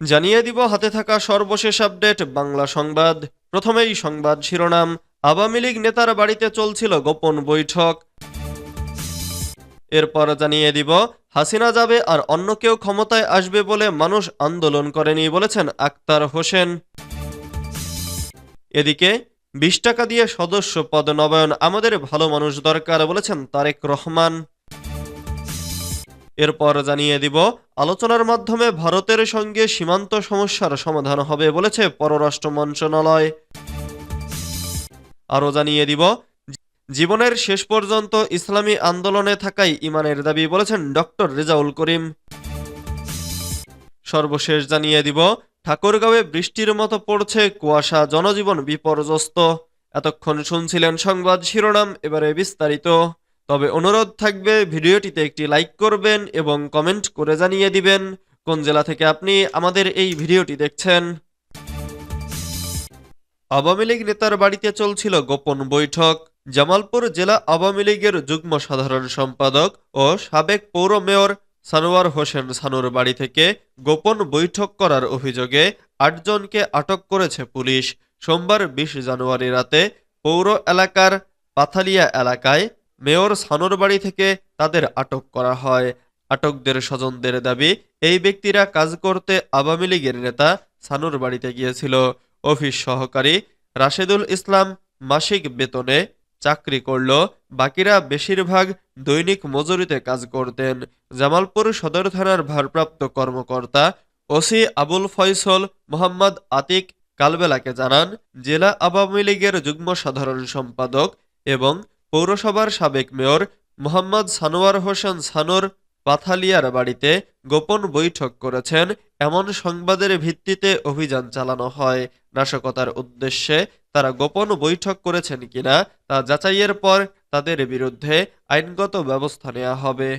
জানিয়ে দিব হাতে থাকা সর্বশেষ আপডেট, বাংলা সংবাদ। প্রথমেই সংবাদ শিরোনাম, আওয়ামী লীগ নেতার বাড়িতে চলছিল গোপন বৈঠক। এরপর জানিয়ে দিব, হাসিনা যাবে আর অন্য কেউ ক্ষমতায় আসবে বলে মানুষ আন্দোলন করেনি বলেছেন আক্তার হোসেন। এদিকে, বিশ টাকা দিয়ে সদস্য পদ নবায়ন, আমাদের ভালো মানুষ দরকার বলেছেন তারেক রহমান। এরপর জানিয়ে দিব, আলোচনার মাধ্যমে ভারতের সঙ্গে সীমান্ত সমস্যার সমাধান হবে বলেছে পররাষ্ট্র মন্ত্রণালয়। আরও জানিয়ে দিব, জীবনের শেষ পর্যন্ত ইসলামী আন্দোলনে থাকাই ইমানের দাবি বলেছেন ডক্টর রেজাউল করিম। সর্বশেষ জানিয়ে দিব, ঠাকুরগাঁওয়ে বৃষ্টির মতো পড়ছে কুয়াশা, জনজীবন বিপর্যস্ত। এতক্ষণ শুনছিলেন সংবাদ শিরোনাম, এবারে বিস্তারিত। তবে অনুরোধ থাকবে ভিডিওটিতে একটি লাইক করবেন এবং কমেন্ট করে জানিয়ে দিবেন কোন জেলা থেকে আপনি আমাদের এই ভিডিওটি দেখছেন। আওয়ামী লীগ নেতার বাড়িতে চলছিল গোপন বৈঠক। জামালপুর জেলা আওয়ামী লীগের যুগ্ম সাধারণ সম্পাদক ও সাবেক পৌর মেয়র সানোয়ার হোসেন সানুর বাড়ি থেকে গোপন বৈঠক করার অভিযোগে আটজনকে আটক করেছে পুলিশ। সোমবার বিশ জানুয়ারি রাতে পৌর এলাকার পাথালিয়া এলাকায় মেয়র সানুর বাড়ি থেকে তাদের আটক করা হয়। আটকদের স্বজনদের দাবি, এই ব্যক্তিরা কাজ করতে আওয়ামী লীগের নেতা সানুর বাড়িতে গিয়েছিল। অফিস সহকারী রাশেদুল ইসলাম মাসিক বেতনে চাকরি করল। বাকিরা বেশিরভাগ দৈনিক মজুরিতে কাজ করতেন। জামালপুর সদর থানার ভারপ্রাপ্ত কর্মকর্তা ওসি আবুল ফয়সল মোহাম্মদ আতিক কালবেলাকে জানান, জেলা আওয়ামী লীগের যুগ্ম সাধারণ সম্পাদক এবং পৌরসভার সাবেক মেয়র মোহাম্মদ সানোয়ার হোসেন সানোর পাথালিয়ার বাড়িতে গোপন বৈঠক করেছেন। এমন সংবাদের ভিত্তিতে অভিযান চালানো হয়। নাশকতার উদ্দেশ্যে তারা গোপন বৈঠক করেছেন কিনা তা যাচাইয়ের পর তাদের বিরুদ্ধে আইনগত ব্যবস্থা নেওয়া হবে।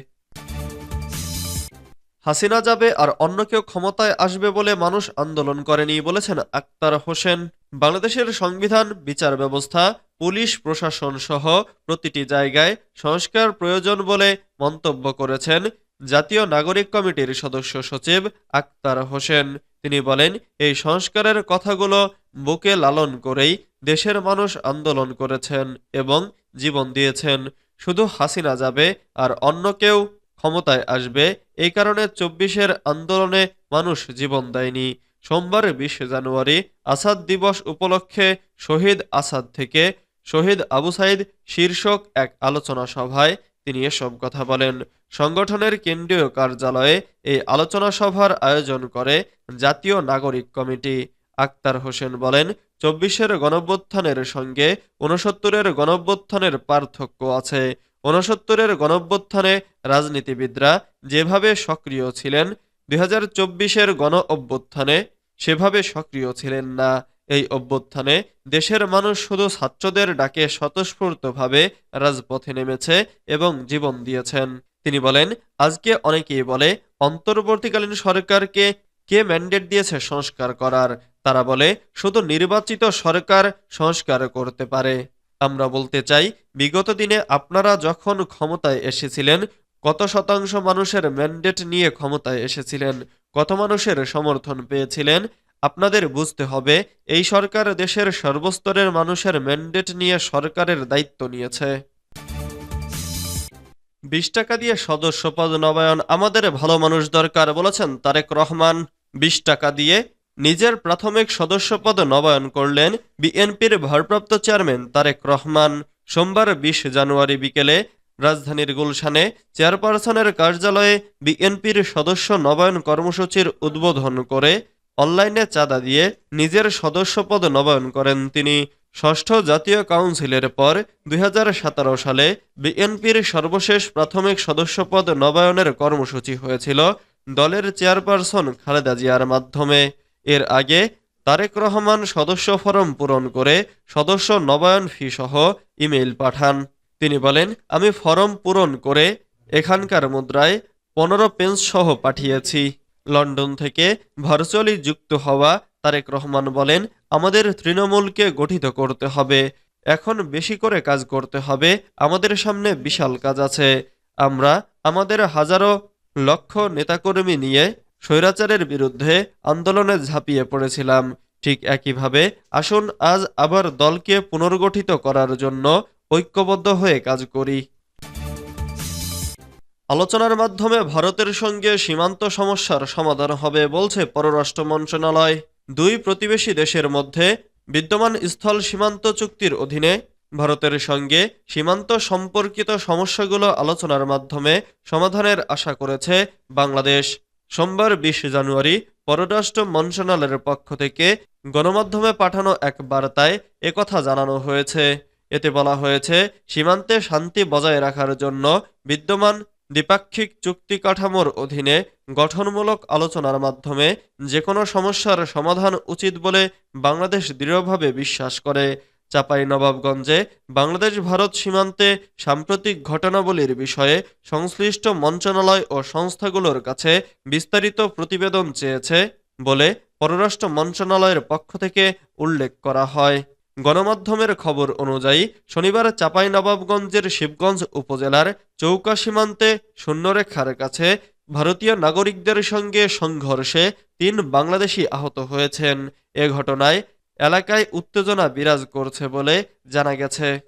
হাসিনা যাবে আর অন্য কেউ ক্ষমতায় আসবে বলে মানুষ আন্দোলন করেনি বলেছেন আক্তার হোসেন। বাংলাদেশের সংবিধান, বিচার ব্যবস্থা পুলিশ প্রশাসন সহ প্রতিটি জায়গায় সংস্কার প্রয়োজন বলে মন্তব্য করেছেন জাতীয় নাগরিক কমিটির সদস্য সচিব আক্তার হোসেন। তিনি বলেন, এই সংস্কারের কথাগুলো বুকে লালন করেই দেশের মানুষ আন্দোলন করেছেন এবং জীবন দিয়েছেন। শুধু হাসিনা যাবে আর অন্য কেউ ক্ষমতায় আসবে, এই কারণে চব্বিশের আন্দোলনে মানুষ জীবন দেয়নি। সোমবার বিশ জানুয়ারি আসাদ দিবস উপলক্ষে শহীদ আসাদ থেকে শহীদ আবু সাইদ শীর্ষক এক আলোচনা সভায় তিনি এসব কথা বলেন। সংগঠনের কেন্দ্রীয় কার্যালয়ে এই আলোচনা সভার আয়োজন করে জাতীয় নাগরিক কমিটি। আক্তার হোসেন বলেন, চব্বিশের গণভ্যুত্থানের সঙ্গে ঊনসত্তরের গণভ্যুত্থানের পার্থক্য আছে। ঊনসত্তরের গণঅভ্যুত্থানে রাজনীতিবিদরা যেভাবে সক্রিয় ছিলেন, দুই হাজার চব্বিশের গণ অভ্যুত্থানে সেভাবে সক্রিয় ছিলেন না। এই অভ্যুত্থানে দেশের মানুষ শুধু ছাত্রদের ডাকে স্বতঃস্ফূর্তভাবে রাজপথে নেমেছে এবং জীবন দিয়েছেন। তিনি বলেন, আজকে অনেকেই বলে, অন্তর্বর্তীকালীন সরকারকে কে ম্যান্ডেট দিয়েছে সংস্কার করার? তারা বলে, শুধু নির্বাচিত সরকার সংস্কার করতে পারে। আমরা বলতে চাই, বিগত দিনে আপনারা যখন ক্ষমতায় এসেছিলেন, কত শতাংশ মানুষের ম্যান্ডেট নিয়ে ক্ষমতায় এসেছিলেন? কত মানুষের সমর্থন পেয়েছিলেন? আপনাদের বুঝতে হবে, এই সরকার দেশের সর্বস্তরের মানুষের ম্যান্ডেট নিয়ে সরকারের দায়িত্ব নিয়েছে। বিশ টাকা দিয়ে সদস্যপদ নবায়ন আমাদের ভালো মানুষ দরকার বলেছেন তারেক রহমান। বিশ টাকা দিয়ে নিজের প্রাথমিক সদস্যপদ নবায়ন করলেন বিএনপির ভারপ্রাপ্ত চেয়ারম্যান তারেক রহমান। সোমবার বিশ জানুয়ারি বিকেলে রাজধানীর গুলশানে চেয়ারপারসনের কার্যালয়ে বিএনপির সদস্য নবায়ন কর্মসূচির উদ্বোধন করে অনলাইনে চাঁদা দিয়ে নিজের সদস্যপদ নবায়ন করেন তিনি। ষষ্ঠ জাতীয় কাউন্সিলের পর দু হাজার সতেরো সালে বিএনপির সর্বশেষ প্রাথমিক সদস্যপদ নবায়নের কর্মসূচি হয়েছিল দলের চেয়ারপারসন খালেদা জিয়ার মাধ্যমে। এর আগে তারেক রহমান সদস্য ফরম পূরণ করে সদস্য নবায়ন ফি সহ ইমেইল পাঠান। তিনি বলেন, আমি ফরম পূরণ করে এখানকার মুদ্রায় পনেরো পেন্স সহ পাঠিয়েছি। লন্ডন থেকে ভার্চুয়ালি যুক্ত হওয়া তারেক রহমান বলেন, আমাদের তৃণমূলকে গঠিত করতে হবে। এখন বেশি করে কাজ করতে হবে। আমাদের সামনে বিশাল কাজ আছে। আমরা আমাদের হাজারো লক্ষ নেতাকর্মী নিয়ে স্বৈরাচারের বিরুদ্ধে আন্দোলনে ঝাঁপিয়ে পড়েছিলাম। ঠিক একইভাবে আসুন আজ আবার দলকে পুনর্গঠিত করার জন্য ঐক্যবদ্ধ হয়ে কাজ করি। আলোচনার মাধ্যমে ভারতের সঙ্গে সীমান্ত সমস্যার সমাধান হবে বলছে পররাষ্ট্র মন্ত্রণালয়। দুই প্রতিবেশী দেশের মধ্যে বিদ্যমান স্থল সীমান্ত চুক্তির অধীনে ভারতের সঙ্গে সীমান্ত সম্পর্কিত সমস্যাগুলো আলোচনার মাধ্যমে সমাধানের আশা করেছে বাংলাদেশ। সোমবার বিশ জানুয়ারি পররাষ্ট্র মন্ত্রণালয়ের পক্ষ থেকে গণমাধ্যমে পাঠানো এক বার্তায় একথা জানানো হয়েছে। এতে বলা হয়েছে, সীমান্তে শান্তি বজায় রাখার জন্য বিদ্যমান দ্বিপাক্ষিক চুক্তি কাঠামোর অধীনে গঠনমূলক আলোচনার মাধ্যমে যে কোনো সমস্যার সমাধান উচিত বলে বাংলাদেশ দৃঢ়ভাবে বিশ্বাস করে। চাপাই নবাবগঞ্জে বাংলাদেশ ভারত সীমান্তে সাম্প্রতিক ঘটনাবলীর বিষয়ে সংশ্লিষ্ট মন্ত্রণালয় ও সংস্থাগুলোর কাছে বিস্তারিত প্রতিবেদন চেয়েছে বলে পররাষ্ট্র মন্ত্রণালয়ের পক্ষ থেকে উল্লেখ করা হয়। গণমাধ্যমের খবর অনুযায়ী, শনিবার চাঁপাইনবাবগঞ্জের শিবগঞ্জ উপজেলার চৌকা সীমান্তে শূন্যরেখার কাছে ভারতীয় নাগরিকদের সঙ্গে সংঘর্ষে তিন বাংলাদেশি আহত হয়েছেন। এ ঘটনায় এলাকায় উত্তেজনা বিরাজ করছে বলে জানা গেছে।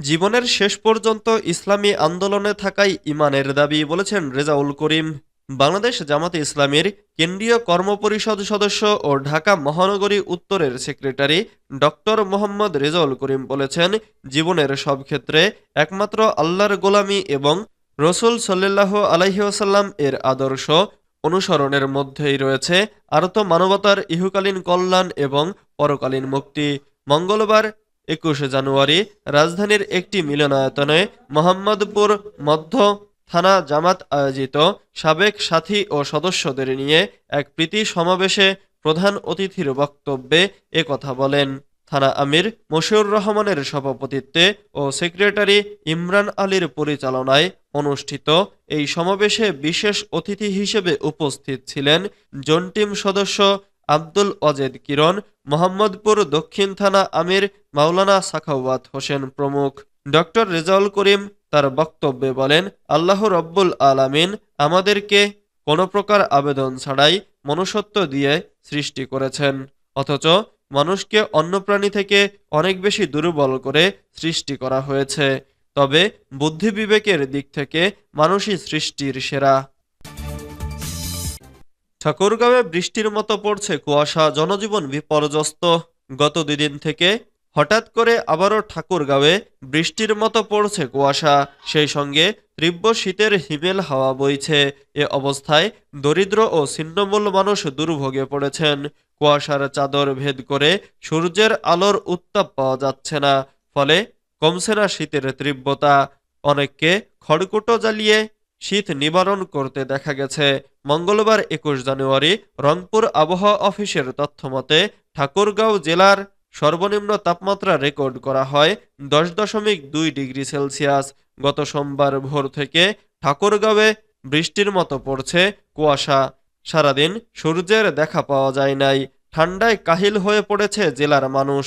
জীবনের শেষ পর্যন্ত ইসলামী আন্দোলনে থাকাই ইমানের দাবি বলেছেন রেজাউল করিম। বাংলাদেশ জামাতে ইসলামীর কেন্দ্রীয় কর্মপরিষদ সদস্য ও ঢাকা মহানগরী উত্তরের সেক্রেটারি ডক্টর মোহাম্মদ রেজাউল করিম বলেছেন, জীবনের সব ক্ষেত্রে একমাত্র আল্লাহর গোলামি এবং রসুল সাল্লাহ আলাইসাল্লাম এর আদর্শ অনুসরণের মধ্যেই রয়েছে আরত মানবতার ইহুকালীন কল্যাণ এবং পরকালীন মুক্তি। মঙ্গলবার একুশে জানুয়ারি রাজধানীর একটি মিলনায়তনে মোহাম্মদপুর মধ্য থানা জামাত আয়োজিত সাবেক সাথী ও সদস্যদের নিয়ে এক প্রীতি সমাবেশে প্রধান অতিথির বক্তব্যে কথা বলেন। থানা আমির মশিউর রহমানের সভাপতিত্বে ও সেক্রেটারি ইমরান আলীর পরিচালনায় অনুষ্ঠিত এই সমাবেশে বিশেষ অতিথি হিসেবে উপস্থিত ছিলেন জন্টিম সদস্য আব্দুল অজেদ কিরণ, মোহাম্মদপুর দক্ষিণ থানা আমির মাওলানা সাখাওয়াত হোসেন প্রমুখ। ডক্টর রেজাউল করিম তার বক্তব্যে বলেন, আল্লাহ রব্বুল আলামিন আমাদেরকে কোনো প্রকার আবেদন ছাড়াই মনুষ্যত্ব দিয়ে সৃষ্টি করেছেন। অথচ মানুষকে অন্য প্রাণী থেকে অনেক বেশি দুর্বল করে সৃষ্টি করা হয়েছে। তবে বুদ্ধি বিবেকের দিক থেকে মানুষই সৃষ্টির সেরা। ঠাকুরগাঁওয়ে বৃষ্টির মতো পড়ছে কুয়াশা, জনজীবন বিপর্যস্ত। গত দুদিন থেকে হঠাৎ করে আবারও ঠাকুরগাঁওয়ে বৃষ্টির মতো পড়ছে কুয়াশা। সেই সঙ্গে তীব্র শীতের হিমেল হাওয়া বইছে। এ অবস্থায় দরিদ্র ও ছিন্নমূল মানুষ দুর্ভোগে পড়েছেন। কুয়াশার চাদর ভেদ করে সূর্যের আলোর উত্তাপ পাওয়া যাচ্ছে না, ফলে কমছে না শীতের তীব্রতা। অনেককে খড়কুটো জ্বালিয়ে শীত নিবারণ করতে দেখা গেছে। মঙ্গলবার একুশ জানুয়ারি রংপুর আবহাওয়া অফিসের তথ্যমতে ঠাকুরগাঁও জেলার সর্বনিম্ন তাপমাত্রা রেকর্ড করা হয় দশ দশমিক দুই ডিগ্রি সেলসিয়াস। গত সোমবার ভোর থেকে ঠাকুরগাঁওয়ে বৃষ্টির মতো পড়ছে কুয়াশা। সারাদিন সূর্যের দেখা পাওয়া যায় নাই। ঠান্ডায় কাহিল হয়ে পড়েছে জেলার মানুষ।